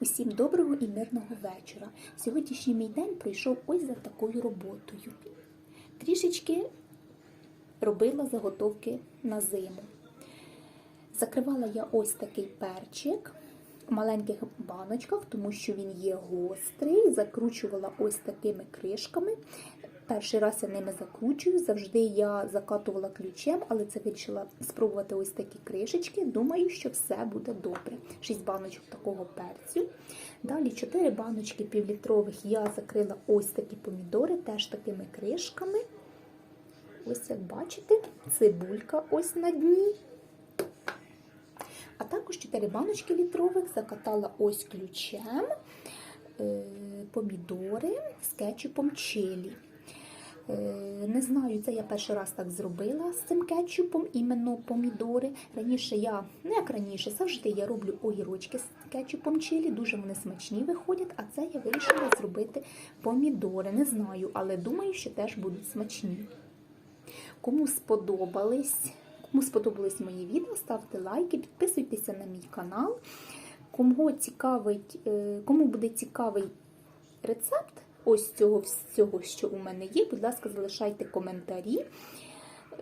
Усім доброго і мирного вечора. Сьогоднішній мій день пройшов ось за такою роботою. Трішечки робила заготовки на зиму. Закривала я ось такий перчик в маленьких баночках, тому що він є гострий. Закручувала ось такими кришками. Перший раз я ними закручую. Завжди я закатувала ключем, але це вирішила спробувати ось такі кришечки. Думаю, що все буде добре. Шість баночок такого перцю. Далі 4 баночки півлітрових я закрила ось такі помідори, теж такими кришками. Ось як бачите, цибулька ось на дні. А також 4 баночки літрових закатала ось ключем е, помідори з кетчупом чилі. Е, Не знаю, це я перший раз так зробила з цим кетчупом, іменно помідори. Раніше я, не як раніше, завжди я роблю огірочки з кетчупом чилі, дуже вони смачні виходять, а це я вирішила зробити помідори. Не знаю, але думаю, що теж будуть смачні. Кому сподобались, кому сподобались мої відео, ставте лайки, підписуйтеся на мій канал. Кому цікавить, е, кому буде цікавий рецепт ось цього всього, що у мене є, будь ласка, залишайте коментарі.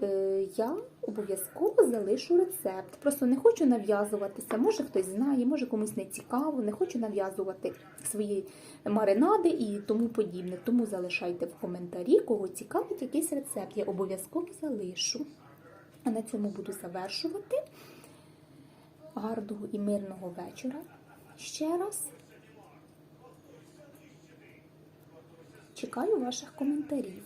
Е, Я обов'язково залишу рецепт. Просто не хочу нав'язуватися. Може хтось знає, може комусь не цікаво, не хочу нав'язувати свої маринади і тому подібне. Тому залишайте в коментарі, кого цікавить якийсь рецепт. Я обов'язково залишу. А на цьому буду завершувати. Гарного і мирного вечора. Ще раз. Чекаю ваших коментарів.